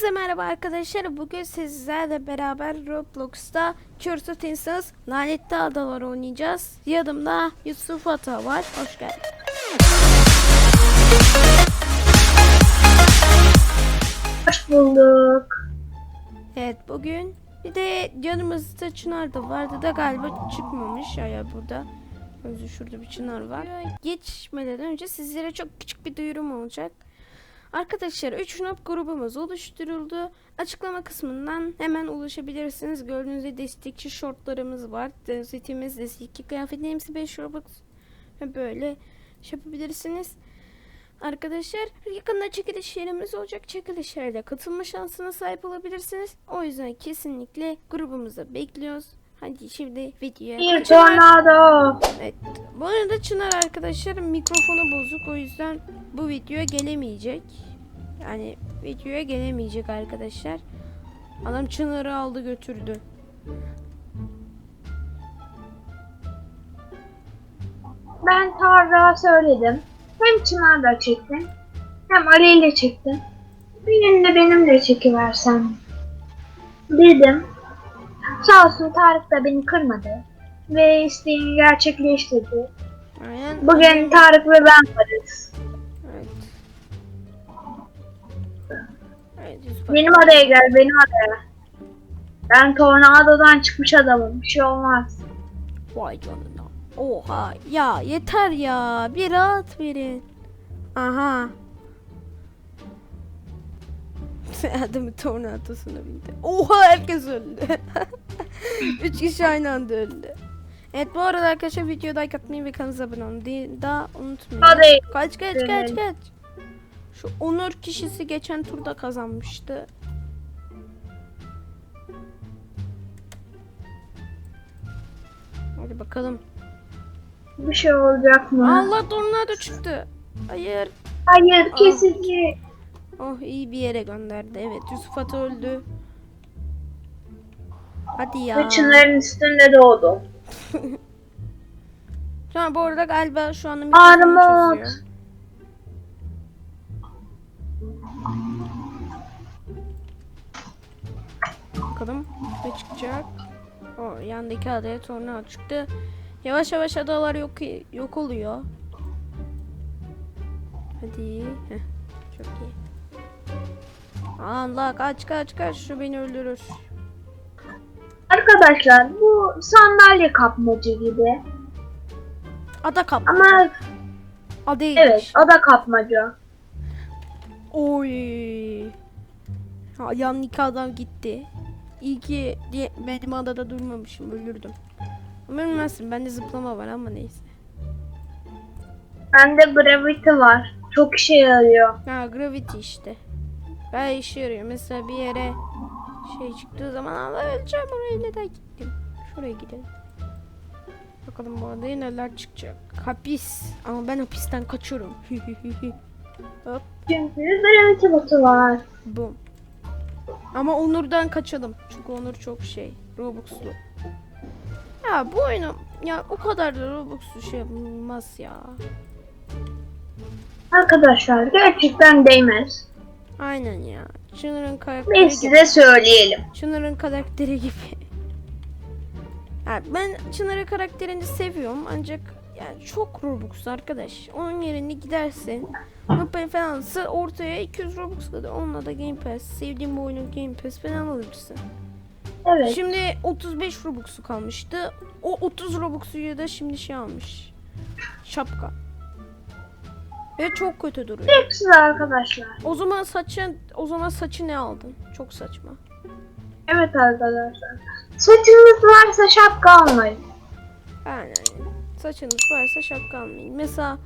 Hepinize merhaba arkadaşlar. Bugün sizlerle beraber Roblox'ta Cursed Instance Lanetli Adalar oynayacağız. Yanımda Yusuf Ata var. Hoş geldin. Hoş bulduk. Evet bugün bir de yanımızda Çınar da vardı da galiba çıkmamış. Ya burada. Özü şurada bir Çınar var. Geçmeden önce sizlere çok küçük bir duyurum olacak. Arkadaşlar 3 noob grubumuz oluşturuldu. Açıklama kısmından hemen ulaşabilirsiniz. Gördüğünüz gibi destekçi şortlarımız var. Setimiz, destekçi kıyafetlerimiz 5 Robux. Ve böyle şey yapabilirsiniz. Arkadaşlar yakında çekilişlerimiz olacak. Çekilişlerde katılma şansına sahip olabilirsiniz. O yüzden kesinlikle grubumuza bekliyoruz. Hadi şimdi videoya Bir tornado. Evet. Bu arada Çınar arkadaşlar mikrofonu bozuk o yüzden bu videoya gelemeyecek. Yani videoya gelemeyecek arkadaşlar. Adam Çınar'ı aldı götürdü. Ben Tarık'a söyledim. Hem Çınar'la çektin. Hem Ali ile çektin. Benim de benimle çekiversen. Dedim. Sağ olsun Tarık da beni kırmadı. Ve isteğini gerçekleştirdi. Aynen. Bugün Tarık ve ben varız. Evet. Benim adaya gel, benim adaya. Ben tornadodan çıkmış adamım. Bir şey olmaz. Vay canına. Oha ya yeter ya bir rahat verin. Aha. Adamın tornadosuna bindi. Oha herkes öldü. Üç kişi aynı anda öldü. Evet bu arada arkadaşlar videoda like atmayı ve kanalımıza abone olmayı da unutmayın. Hadi. Kaç kaç kaç kaç. Şu Onur kişisi geçen turda kazanmıştı. Hadi bakalım. Bir şey olacak mı? Allah tornado çıktı. Hayır. Hayır kesinlikle. Oh iyi bir yere gönderdi. Evet Yusuf Ata öldü. Hadi ya. Ve üstünde doğdu. Şu an bu arada galiba şu anda mikrofonu Armut. çözüyor. Bakalım ne çıkacak. O yandaki adaya tornado çıktı. Yavaş yavaş adalar yok yok oluyor. Hadi. Heh, çok iyi. Allah kaç kaç kaç şu beni öldürür. Arkadaşlar bu sandalye kapmaca gibi. Ada kap. Ama Adaya evet ada kapmaca. Oy. Ha, yandaki adam gitti. İyi ki diye benim adada durmamışım ölürdüm. Ama ölmezsin bende zıplama var ama neyse. Bende gravity var. Çok işe yarıyor. Ha gravity işte. Ben işe yarıyor. Mesela bir yere şey çıktığı zaman Allah öleceğim oraya neden gittim. Şuraya gidelim. Bakalım bu adaya neler çıkacak. Hapis. Ama ben hapisten kaçıyorum. Hop Çünkü gravity botu var. bum. Ama Onur'dan kaçalım. Çünkü Onur çok şey. Robux'lu. Ya bu oyunu ya o kadar da Robux'lu şey yapılmaz ya. Arkadaşlar gerçekten değmez. Aynen ya. Çınar'ın karakteri Biz gibi. size söyleyelim. Çınar'ın karakteri gibi. Yani ben Çınar'ın karakterini seviyorum ancak yani çok Robux arkadaş. Onun yerine gidersin. Mapel falansı ortaya 200 Robux kadar. Onunla da Game Pass. Sevdiğim bu oyunun Game Pass falan alırsın. Evet. Şimdi 35 Robux'u kalmıştı. O 30 Robux'u da şimdi şey almış. Şapka. Ve çok kötü duruyor. Hepsi arkadaşlar. O zaman saçın o zaman saçı ne aldın? Çok saçma. Evet arkadaşlar. Saçınız varsa şapka almayın. Aynen. Saçınız varsa şapka almayın. Mesela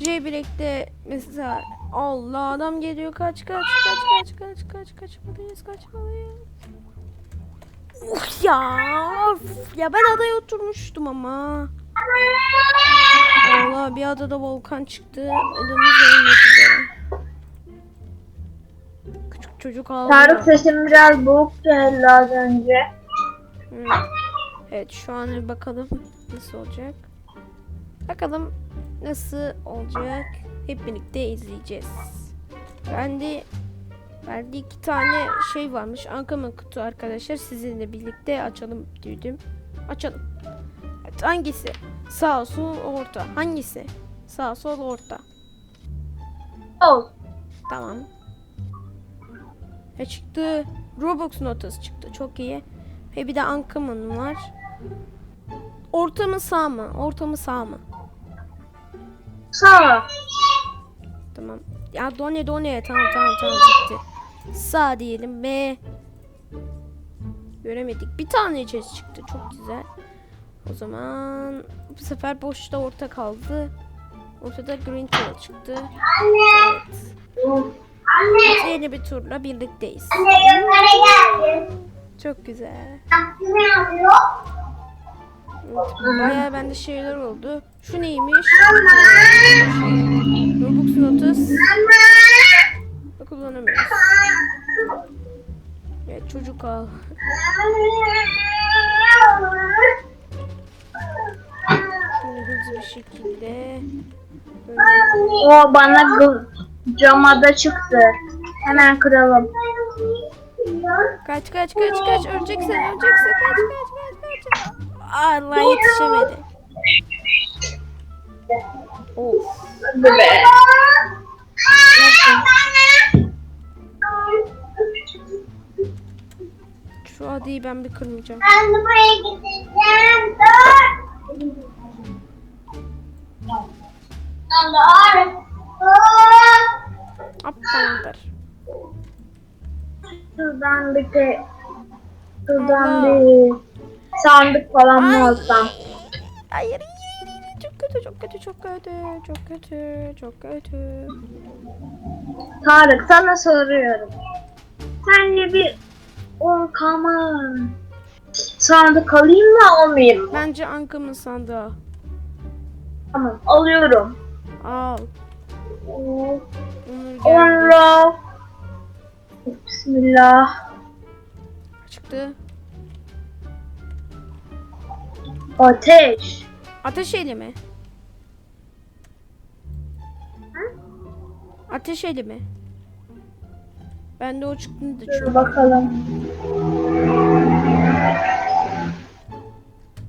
J-Break'te mesela Allah adam geliyor kaç kaç kaç kaç kaç kaç kaçmalıyız kaçmalıyız. Uf ya of ya ben adaya oturmuştum ama. Allah bir adada volkan çıktı. Adamız ölmek üzere. Küçük çocuk ağlıyor. Tarık sesim biraz boğuk geldi az önce. Evet. Evet şu an bir bakalım nasıl olacak. Bakalım nasıl olacak. Hep birlikte izleyeceğiz. Ben de Bende iki tane şey varmış. Ankama kutu arkadaşlar. Sizinle birlikte açalım dedim. Açalım. Evet, hangisi? Sağ, sol, orta. Hangisi? Sağ, sol, orta. Ol. Tamam. E çıktı. Robux notası çıktı. Çok iyi. Ve bir de Ankama'nın var. Orta mı sağ mı? Orta mı sağ mı? Sağ. Tamam. Ya done done. Tamam tamam tamam gitti. Sağ diyelim ve göremedik. Bir tane chest çıktı. Çok güzel. O zaman bu sefer boşta orta kaldı. Ortada green tail çıktı. Evet. Anne. Yeni bir turla birlikteyiz. Yukarı geldim. Çok güzel. Ne yapıyor? Bayağı bende şeyler oldu. Şu neymiş? Robux Notus. Kullanamıyoruz. Evet çocuk al. Şekilde. Böyle O bana camada çıktı. Hemen kıralım. Kaç kaç kaç kaç öleceksin öleceksin kaç kaç kaç kaç. Allah yetişemedi. Of. Şu adayı ben bir kırmayacağım. Ben buraya gideceğim. Dur. Hop tamamdır. Şuradan bir de şuradan bir sandık falan mı alsam? Hayır, hayır, hayır, hayır. Çok kötü, çok kötü, çok kötü, çok kötü, çok kötü. Tarık sana soruyorum. Sence bir on kaman sandık alayım mı almayayım mı? Bence Ankam'ın sandığı. Tamam alıyorum. Al. Onur geldi. Sonra Bismillah. Çıktı. Ateş. Ateş eli mi? Ateş eli mi? Bende o çıktı da Dur çok. bakalım.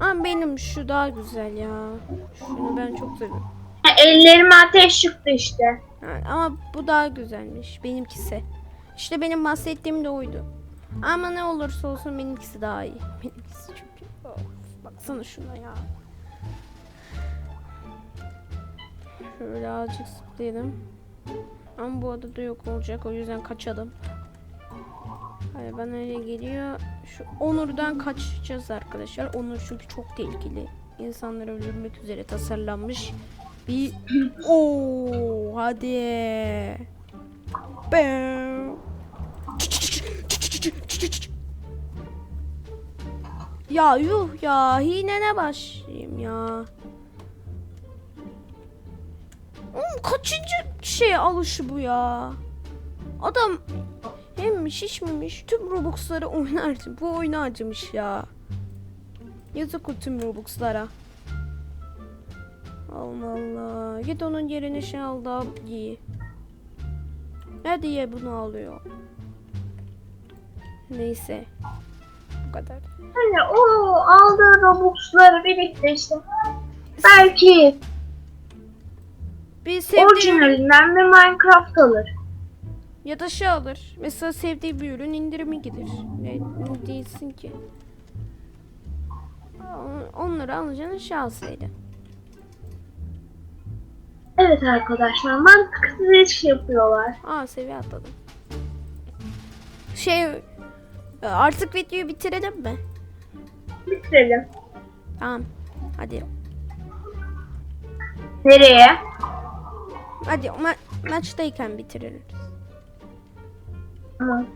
Ama benim şu daha güzel ya. Şunu ben çok seviyorum. Ellerime ateş çıktı işte. Ha, ama bu daha güzelmiş. Benimkisi. İşte benim bahsettiğim de oydu. Ama ne olursa olsun benimkisi daha iyi. Benimkisi iyi. Of, baksana şuna ya. Şöyle azıcık zıplayalım. Ama bu adada yok olacak. O yüzden kaçalım. Hayır bana öyle geliyor. Şu Onur'dan kaçacağız arkadaşlar. Onur çünkü çok tehlikeli. İnsanları öldürmek üzere tasarlanmış bir Oo hadi. Ya yuh ya hinene başlayayım ya. Oğlum kaçıncı şey alışı bu ya? Adam hem şişmemiş tüm Robux'ları oynardı. Bu oyunu harcamış ya. Yazık o tüm Robux'lara. Allah Allah. Git onun yerine şey al da giy. Ne diye bunu alıyor? Neyse. Bu kadar. Hani o aldığı Robux'ları birlikte işte. Belki Bir sevdiği orijinalinden bir Minecraft alır. ya da şey alır. Mesela sevdiği bir ürün indirimi gider. Ne, ne değilsin ki? Onları alacağını şey alsaydı. Evet arkadaşlar mantıksız iş yapıyorlar. Aa seviye atladım. Şey artık videoyu bitirelim mi? Bitirelim. Tamam. Hadi. Nereye? Hadi ma- maçtayken bitiririz. Tamam.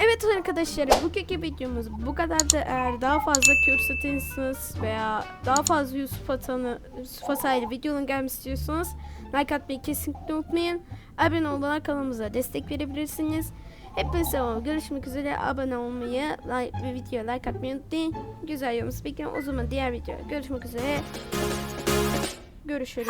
Evet arkadaşlar bugünkü videomuz bu kadardı. Eğer daha fazla Cursatinsiz veya daha fazla Yusuf Atan'ı Yusuf Atay'la videonun gelmesi istiyorsanız like atmayı kesinlikle unutmayın. Abone olarak kanalımıza destek verebilirsiniz. Hepinize görüşmek üzere. Abone olmayı like, ve videoya like atmayı unutmayın. Güzel yorumlarınızı bekliyorum. O zaman diğer videoda görüşmek üzere. Görüşürüz.